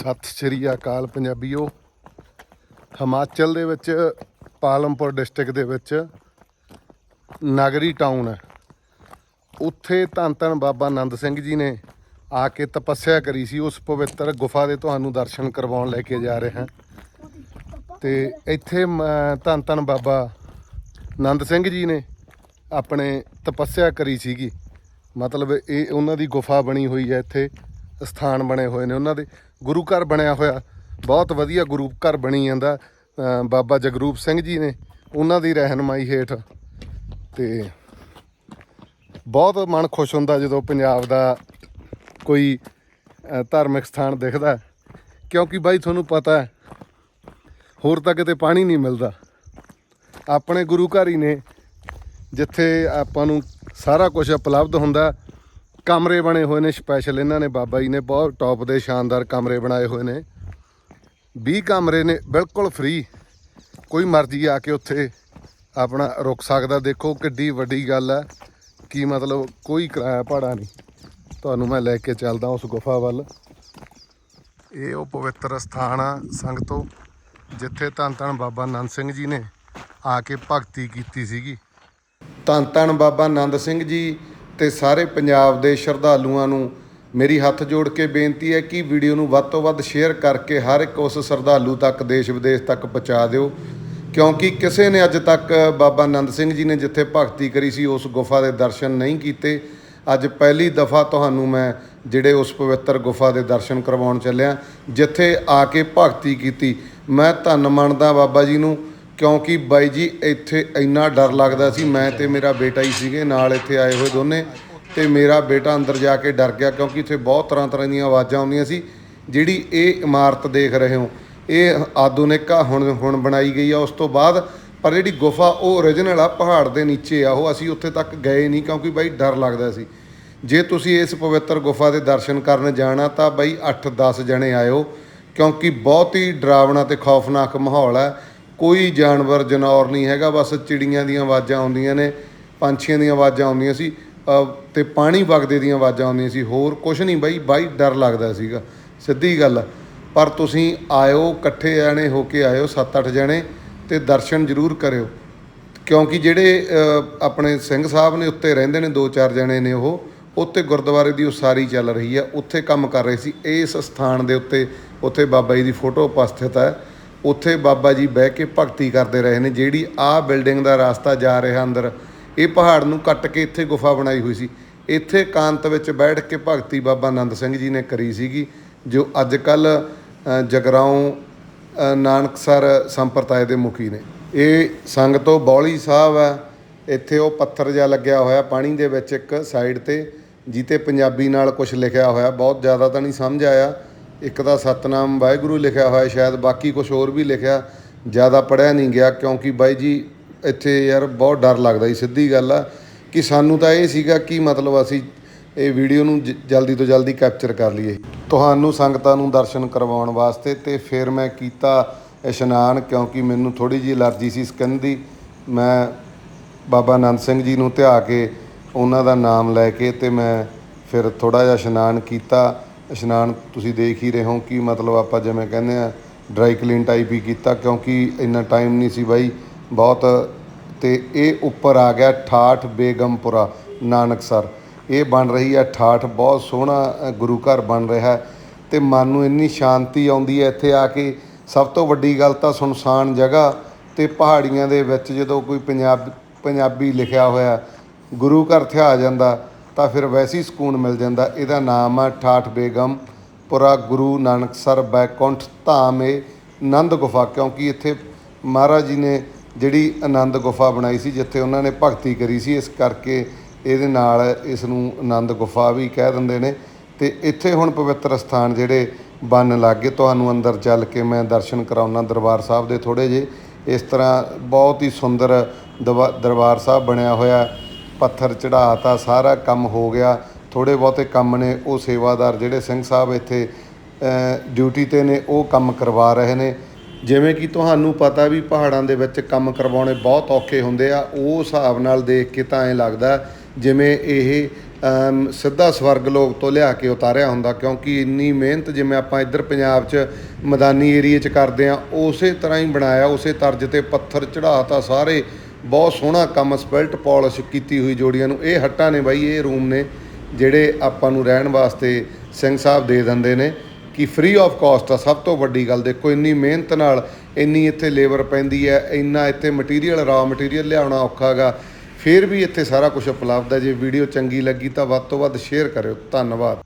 ਸਤਿ ਸ਼੍ਰੀ ਅਕਾਲ ਪੰਜਾਬੀਓ। ਹਿਮਾਚਲ ਦੇ ਵਿੱਚ, ਪਾਲਮਪੁਰ ਡਿਸਟ੍ਰਿਕਟ ਦੇ ਵਿੱਚ ਨਗਰੀ ਟਾਊਨ ਹੈ। ਉੱਥੇ ਧੰਨ ਧੰਨ ਬਾਬਾ ਆਨੰਦ ਸਿੰਘ ਜੀ ਨੇ ਆ ਕੇ ਤਪੱਸਿਆ ਕਰੀ ਸੀ। ਉਸ ਪਵਿੱਤਰ ਗੁਫਾ ਦੇ ਤੁਹਾਨੂੰ ਦਰਸ਼ਨ ਕਰਵਾਉਣ ਲੈ ਕੇ ਜਾ ਰਹੇ ਹਾਂ। ਤੇ ਇੱਥੇ ਮ- ਧੰਨ ਧੰਨ ਬਾਬਾ ਆਨੰਦ ਸਿੰਘ ਜੀ ਨੇ ਆਪਣੇ ਤਪੱਸਿਆ ਕਰੀ ਸੀਗੀ। ਮਤਲਬ ਇਹ ਉਹਨਾਂ ਦੀ ਗੁਫਾ ਬਣੀ ਹੋਈ ਹੈ। ਇੱਥੇ ਸਥਾਨ ਬਣੇ ਹੋਏ ਨੇ ਉਹਨਾਂ ਦੇ। ਗੁਰੂ ਘਰ ਬਣਿਆ ਹੋਇਆ। ਬਹੁਤ ਵਧੀਆ ਗੁਰੂ ਘਰ ਬਣੀ ਜਾਂਦਾ। ਬਾਬਾ ਜਗਰੂਪ ਸਿੰਘ ਜੀ ਨੇ ਉਹਨਾਂ ਦੀ ਰਹਿਨਮਾਈ ਹੇਠ। ਤੇ ਬਹੁਤ ਮਨ ਖੁਸ਼ ਹੁੰਦਾ ਜਦੋਂ ਪੰਜਾਬ ਦਾ ਕੋਈ ਧਾਰਮਿਕ ਸਥਾਨ ਦਿਖਦਾ। ਕਿਉਂਕਿ ਬਾਈ ਤੁਹਾਨੂੰ ਪਤਾ ਹੋਰ ਤਾਂ ਕਿਤੇ ਪਾਣੀ ਨਹੀਂ ਮਿਲਦਾ। ਆਪਣੇ ਗੁਰੂ ਘਰ ਹੀ ਨੇ, ਜਿੱਥੇ ਆਪਾਂ ਨੂੰ ਸਾਰਾ ਕੁਝ ਉਪਲਬਧ ਹੁੰਦਾ। ਕਮਰੇ ਬਣੇ ਹੋਏ ਨੇ ਸਪੈਸ਼ਲ ਇਹਨਾਂ ਨੇ, ਬਾਬਾ ਜੀ ਨੇ ਬਹੁਤ ਟੌਪ ਦੇ ਸ਼ਾਨਦਾਰ ਕਮਰੇ ਬਣਾਏ ਹੋਏ ਨੇ। 20 ਕਮਰੇ ਨੇ, ਬਿਲਕੁਲ ਫ੍ਰੀ ਕੋਈ ਮਰਜ਼ੀ ਆ ਕੇ ਉੱਥੇ ਆਪਣਾ ਰੁਕ ਸਕਦਾ। ਦੇਖੋ ਕਿੱਡੀ ਵੱਡੀ ਗੱਲ ਹੈ ਕੀ ਮਤਲਬ ਕੋਈ ਕਿਰਾਇਆ ਭਾੜਾ ਨਹੀਂ। ਤੁਹਾਨੂੰ ਮੈਂ ਲੈ ਕੇ ਚੱਲਦਾ ਉਸ ਗੁਫਾ ਵੱਲ। ਇਹ ਉਹ ਪਵਿੱਤਰ ਸਥਾਨ ਆ ਸੰਗਤੋ, ਜਿੱਥੇ ਧੰਨ ਧੰਨ ਬਾਬਾ ਆਨੰਦ ਸਿੰਘ ਜੀ ਨੇ ਆ ਕੇ ਭਗਤੀ ਕੀਤੀ ਸੀਗੀ। ਧੰਨ ਧੰਨ ਬਾਬਾ ਨੰਦ ਸਿੰਘ ਜੀ ਤੇ ਸਾਰੇ ਪੰਜਾਬ ਦੇ ਸ਼ਰਧਾਲੂਆਂ ਨੂੰ ਮੇਰੀ ਹੱਥ ਜੋੜ ਕੇ ਬੇਨਤੀ ਹੈ ਕਿ ਵੀਡੀਓ ਨੂੰ ਵੱਧ ਤੋਂ ਵੱਧ ਸ਼ੇਅਰ ਕਰਕੇ ਹਰ ਇੱਕ ਉਸ ਸ਼ਰਧਾਲੂ ਤੱਕ ਦੇਸ਼ ਵਿਦੇਸ਼ ਤੱਕ ਪਹੁੰਚਾ ਦਿਓ। ਕਿਉਂਕਿ ਕਿਸੇ ਨੇ ਅੱਜ ਤੱਕ ਬਾਬਾ ਆਨੰਦ ਸਿੰਘ ਜੀ ਨੇ ਜਿੱਥੇ ਭਗਤੀ ਕਰੀ ਸੀ, ਉਸ ਗੁਫਾ ਦੇ ਦਰਸ਼ਨ ਨਹੀਂ ਕੀਤੇ। ਅੱਜ ਪਹਿਲੀ ਦਫਾ ਤੁਹਾਨੂੰ ਮੈਂ ਜਿਹੜੇ ਉਸ ਪਵਿੱਤਰ ਗੁਫਾ ਦੇ ਦਰਸ਼ਨ ਕਰਵਾਉਣ ਚੱਲਿਆ, ਜਿੱਥੇ ਆ ਕੇ ਭਗਤੀ ਕੀਤੀ। ਮੈਂ ਧੰਨ ਮੰਨਦਾ ਬਾਬਾ ਜੀ ਨੂੰ। ਕਿਉਂਕਿ ਬਾਈ ਜੀ, ਇੱਥੇ ਇੰਨਾ ਡਰ ਲੱਗਦਾ ਸੀ, ਮੈਂ ਤੇ ਮੇਰਾ ਬੇਟਾ ਹੀ ਸੀਗੇ, ਨਾਲ ਇੱਥੇ ਆਏ ਹੋਏ ਦੋਨੇ, ਤੇ ਮੇਰਾ ਬੇਟਾ ਅੰਦਰ ਜਾ ਕੇ ਡਰ ਗਿਆ ਕਿਉਂਕਿ ਇੱਥੇ ਬਹੁਤ ਤਰ੍ਹਾਂ ਤਰ੍ਹਾਂ ਦੀਆਂ ਆਵਾਜ਼ਾਂ ਆਉਂਦੀਆਂ ਸੀ, ਜਿਹੜੀ ਇਹ ਇਮਾਰਤ ਦੇਖ ਰਹੇ ਹੋ। ਇਹ ਆਧੁਨਿਕ ਆ, ਹੁਣ ਹੁਣ ਬਣਾਈ ਗਈ ਆ, ਉਸ ਤੋਂ ਬਾਅਦ ਪਰ ਜਿਹੜੀ ਗੁਫਾ, ਉਹ ਓਰੀਜਨਲ ਆ, ਪਹਾੜ ਦੇ ਨੀਚੇ ਆ, ਉਹ ਅਸੀਂ ਉੱਥੇ ਤੱਕ ਗਏ ਨਹੀਂ ਕਿਉਂਕਿ ਬਾਈ ਡਰ ਲੱਗਦਾ ਸੀ। ਜੇ ਤੁਸੀਂ ਇਸ ਪਵਿੱਤਰ ਗੁਫਾ ਦੇ ਦਰਸ਼ਨ ਕਰਨ ਜਾਣਾ ਤਾਂ ਬਾਈ 8-10 ਜਣੇ ਆਇਓ, ਕਿਉਂਕਿ ਬਹੁਤ ਹੀ ਡਰਾਵਣਾ ਤੇ ਖੌਫਨਾਕ ਮਾਹੌਲ ਹੈ ਕੋਈ ਜਾਨਵਰ ਜਨੌਰ ਨਹੀਂ ਹੈਗਾ ਬਸ ਚਿੜੀਆਂ ਦੀਆਂ ਆਵਾਜ਼ਾਂ ਆਉਂਦੀਆਂ ਨੇ ਪੰਛੀਆਂ ਦੀਆਂ ਆਵਾਜ਼ਾਂ ਆਉਂਦੀਆਂ ਸੀ ਅ, ਤੇ ਪਾਣੀ ਵਗਦੇ ਦੀਆਂ ਆਵਾਜ਼ਾਂ ਆਉਂਦੀਆਂ ਸੀ ਹੋਰ ਕੁਝ ਨਹੀਂ ਬਾਈ ਬਾਈ ਡਰ ਲੱਗਦਾ ਸੀਗਾ ਸਿੱਧੀ ਗੱਲ ਆ। ਪਰ ਤੁਸੀਂ ਆਇਓ ਇਕੱਠੇ ਜਾਣੇ ਹੋ ਕੇ ਆਇਓ 7-8 ਜਣੇ ਤੇ ਦਰਸ਼ਨ ਜ਼ਰੂਰ ਕਰਿਓ ਕਿਉਂਕਿ ਜਿਹੜੇ ਆਪਣੇ ਸਿੰਘ ਸਾਹਿਬ ਨੇ ਉੱਤੇ ਰਹਿੰਦੇ ਨੇ ਦੋ ਚਾਰ ਜਣੇ ਨੇ ਉਹ ਉੱਤੇ ਗੁਰਦੁਆਰੇ ਦੀ ਉਸਾਰੀ ਚੱਲ ਰਹੀ ਹੈ ਉੱਥੇ ਕੰਮ ਕਰ ਰਹੇ ਸੀ ਇਸ ਸਥਾਨ ਦੇ ਉੱਤੇ ਉੱਥੇ ਬਾਬਾ ਜੀ ਦੀ ਫੋਟੋ ਉਪਸਥਿਤ ਹੈ ਉੱਥੇ ਬਾਬਾ ਜੀ ਬਹਿ ਕੇ ਭਗਤੀ ਕਰਦੇ ਰਹੇ ਨੇ ਜਿਹੜੀ ਆਹ ਬਿਲਡਿੰਗ ਦਾ ਰਸਤਾ ਜਾ ਰਿਹਾ ਅੰਦਰ ਇਹ ਪਹਾੜ ਨੂੰ ਕੱਟ ਕੇ ਇੱਥੇ ਗੁਫਾ ਬਣਾਈ ਹੋਈ ਸੀ। ਇੱਥੇ ਕਾਂਤ ਵਿੱਚ ਬੈਠ ਕੇ ਭਗਤੀ ਬਾਬਾ ਆਨੰਦ ਸਿੰਘ ਜੀ ਨੇ ਕਰੀ ਸੀਗੀ ਜੋ ਅੱਜ ਕੱਲ ਜਗਰਾਉਂ ਅ, ਨਾਨਕਸਰ ਸੰਪਰਦਾਇ ਦੇ ਮੁਖੀ ਨੇ। ਇਹ ਸੰਗਤੋਂ ਬੌਲੀ ਸਾਹਿਬ ਹੈ ਇੱਥੇ ਉਹ ਪੱਥਰ ਜਿਹਾ ਲੱਗਿਆ ਹੋਇਆ ਪਾਣੀ ਦੇ ਵਿੱਚ ਇੱਕ ਸਾਈਡ ਤੇ ਜਿੱਤੇ ਪੰਜਾਬੀ ਨਾਲ ਕੁਝ ਲਿਖਿਆ ਹੋਇਆ ਬਹੁਤ ਜ਼ਿਆਦਾ ਤਾਂ ਨਹੀਂ ਸਮਝ ਆਇਆ। ਇੱਕ ਦਾ ਸਤਨਾਮ ਵਾਹਿਗੁਰੂ ਲਿਖਿਆ ਹੋਇਆ, ਸ਼ਾਇਦ ਬਾਕੀ ਕੁਝ ਹੋਰ ਵੀ ਲਿਖਿਆ, ਜ਼ਿਆਦਾ ਪੜਿਆ ਨਹੀਂ ਗਿਆ, ਕਿਉਂਕਿ ਬਾਈ ਜੀ, ਇੱਥੇ ਯਾਰ ਬਹੁਤ ਡਰ ਲੱਗਦਾ ਸੀ ਸਿੱਧੀ ਗੱਲ ਆ, ਕਿ ਸਾਨੂੰ ਤਾਂ ਇਹ ਸੀਗਾ ਕਿ ਮਤਲਬ ਅਸੀਂ ਇਹ ਵੀਡੀਓ ਨੂੰ ਜ- ਜਲਦੀ ਤੋਂ ਜਲਦੀ ਕੈਪਚਰ ਕਰ ਲਈਏ। ਤੁਹਾਨੂੰ ਸੰਗਤਾਂ ਨੂੰ ਦਰਸ਼ਨ ਕਰਵਾਉਣ ਵਾਸਤੇ ਤੇ ਫਿਰ ਮੈਂ ਕੀਤਾ ਇਸ਼ਨਾਨ, ਕਿਉਂਕਿ ਮੈਨੂੰ ਥੋੜੀ ਜਿਹੀ ਅਲਰਜੀ ਸੀ ਸਕਿਨ ਦੀ। ਮੈਂ ਬਾਬਾ ਆਨੰਦ ਸਿੰਘ ਜੀ ਨੂੰ ਧਿਆ ਕੇ ਉਹਨਾਂ ਦਾ ਨਾਮ ਲੈ ਕੇ ਤੇ ਮੈਂ ਫਿਰ ਥੋੜਾ ਜਿਹਾ ਇਸ਼ਨਾਨ ਕੀਤਾ। ਇਸ਼ਨਾਨ ਤੁਸੀਂ ਦੇਖ ਹੀ ਰਹੇ ਹੋ ਕਿ ਮਤਲਬ ਆਪਾਂ ਜਿਵੇਂ ਕਹਿੰਦੇ ਆ ਡਰਾਈ ਕਲੀਨ ਟਾਈਪ ਹੀ ਕੀਤਾ ਕਿਉਂਕਿ ਇੰਨਾ ਟਾਈਮ ਨਹੀਂ ਸੀ ਬਾਈ, ਬਹੁਤ ਤੇ ਇਹ ਉੱਪਰ ਆ ਗਿਆ ਠਾਠ ਬੇਗਮਪੁਰਾ ਨਾਨਕਸਰ ਇਹ ਬਣ ਰਹੀ ਹੈ ਠਾਠ, ਬਹੁਤ ਸੋਹਣਾ ਗੁਰੂ ਘਰ ਬਣ ਰਿਹਾ ਹੈ ਤੇ ਮਨ ਨੂੰ ਇੰਨੀ ਸ਼ਾਂਤੀ ਆਉਂਦੀ ਹੈ ਇੱਥੇ ਆ ਕੇ। ਸਭ ਤੋਂ ਵੱਡੀ ਗੱਲ ਤਾਂ ਸੁਨਸਾਨ ਜਗ੍ਹਾ ਤੇ ਪਹਾੜੀਆਂ ਦੇ ਵਿੱਚ ਜਦੋਂ ਕੋਈ ਪੰਜਾਬ, ਪੰਜਾਬੀ ਲਿਖਿਆ ਹੋਇਆ, ਗੁਰੂ ਘਰ ਥਿਆ ਆ ਜਾਂਦਾ ਤਾਂ ਫਿਰ ਵੈਸੇ ਹੀ ਸਕੂਨ ਮਿਲ ਜਾਂਦਾ। ਇਹਦਾ ਨਾਮ ਆ ਠਾਠ ਬੇਗਮ, ਪੁਰਾ ਗੁਰੂ ਨਾਨਕਸਰ ਬੈਕੁੰਠ ਧਾਮ ਏ, ਆਨੰਦ ਗੁਫਾ। ਕਿਉਂਕਿ ਇੱਥੇ ਮਹਾਰਾਜ ਜੀ ਨੇ ਜਿਹੜੀ ਆਨੰਦ ਗੁਫਾ ਬਣਾਈ ਸੀ, ਜਿੱਥੇ ਉਹਨਾਂ ਨੇ ਭਗਤੀ ਕਰੀ ਸੀ, ਇਸ ਕਰਕੇ ਇਹਦੇ ਨਾਲ ਇਸ ਨੂੰ ਆਨੰਦ ਗੁਫਾ ਵੀ ਕਹਿ ਦਿੰਦੇ ਨੇ। ਤੇ ਇੱਥੇ ਹੁਣ ਪਵਿੱਤਰ ਸਥਾਨ ਜਿਹੜੇ ਬਣਨ ਲੱਗੇ ਤੁਹਾਨੂੰ ਅੰਦਰ ਚੱਲ ਕੇ ਮੈਂ ਦਰਸ਼ਨ ਕਰਾਉਣਾ ਦਰਬਾਰ ਸਾਹਿਬ ਦੇ ਥੋੜੇ ਜੇ ਇਸ ਤਰ੍ਹਾਂ ਬਹੁਤ ਹੀ ਸੁੰਦਰ ਦਵਾ- ਦਰਬਾਰ ਸਾਹਿਬ ਬਣਿਆ ਹੋਇਆ। ਪੱਥਰ ਚੜਾਤਾ ਸਾਰਾ ਕੰਮ ਹੋ ਗਿਆ। ਥੋੜੇ ਬਹੁਤੇ ਕੰਮ ਨੇ, ਉਹ ਸੇਵਾਦਾਰ ਜਿਹੜੇ ਸਿੰਘ ਸਾਹਿਬ ਇੱਥੇ ਡਿਊਟੀ ਤੇ ਨੇ, ਉਹ ਕੰਮ ਕਰਵਾ ਰਹੇ ਨੇ। ਜਿਵੇਂ ਕਿ ਤੁਹਾਨੂੰ ਪਤਾ ਵੀ ਪਹਾੜਾਂ ਦੇ ਵਿੱਚ ਕੰਮ ਕਰਵਾਉਣੇ ਬਹੁਤ ਔਖੇ ਹੁੰਦੇ ਆ। ਉਹ ਹਿਸਾਬ ਨਾਲ ਦੇਖ ਕੇ ਤਾਂ ਐਂ ਲੱਗਦਾ, ਜਿਵੇਂ ਇਹ ਸਿੱਧਾ ਸਵਰਗ ਲੋਕ ਤੋਂ ਲਿਆ ਕੇ ਉਤਾਰਿਆ ਹੁੰਦਾ, ਕਿਉਂਕਿ ਇੰਨੀ ਮਿਹਨਤ ਜਿਵੇਂ ਆਪਾਂ ਇੱਧਰ ਪੰਜਾਬ 'ਚ ਮੈਦਾਨੀ ਏਰੀਏ 'ਚ ਕਰਦੇ ਆ, ਉਸੇ ਤਰ੍ਹਾਂ ਹੀ ਬਣਾਇਆ, ਉਸੇ ਤਰਜ਼ ਤੇ ਪੱਥਰ ਚੜਾਤਾ ਸਾਰੇ ਬਹੁਤ ਸੋਹਣਾ ਕੰਮ ਸਪੈਲਟ ਪਾਲਿਸ਼ ਕੀਤੀ ਹੋਈ ਜੋੜੀਆਂ ਨੂੰ। ਇਹ ਹੱਟਾਂ ਨੇ ਬਾਈ, ਇਹ ਰੂਮ ਨੇ, ਜਿਹੜੇ ਆਪਾਂ ਨੂੰ ਰਹਿਣ ਵਾਸਤੇ ਸਿੰਘ ਸਾਹਿਬ ਦੇ ਦਿੰਦੇ ਨੇ ਕਿ ਫ੍ਰੀ ਆਫ ਕਾਸਟ ਆ, ਸਭ ਤੋਂ ਵੱਡੀ ਗੱਲ। ਦੇਖੋ, ਇੰਨੀ ਮਿਹਨਤ ਨਾਲ ਇੰਨੀ ਇੱਥੇ ਲੇਬਰ ਪੈਂਦੀ ਹੈ, ਇੰਨਾ ਇੱਥੇ ਮਟੀਰੀਅਲ ਰਾ ਮਟੀਰੀਅਲ ਲਿਆਉਣਾ ਔਖਾ ਹੈਗਾ ਫਿਰ ਵੀ ਇੱਥੇ ਸਾਰਾ ਕੁਝ ਉਪਲਬਧ ਹੈ। ਜੇ ਵੀਡੀਓ ਚੰਗੀ ਲੱਗੀ ਤਾਂ ਵੱਧ ਤੋਂ ਵੱਧ ਸ਼ੇਅਰ ਕਰਿਓ। ਧੰਨਵਾਦ।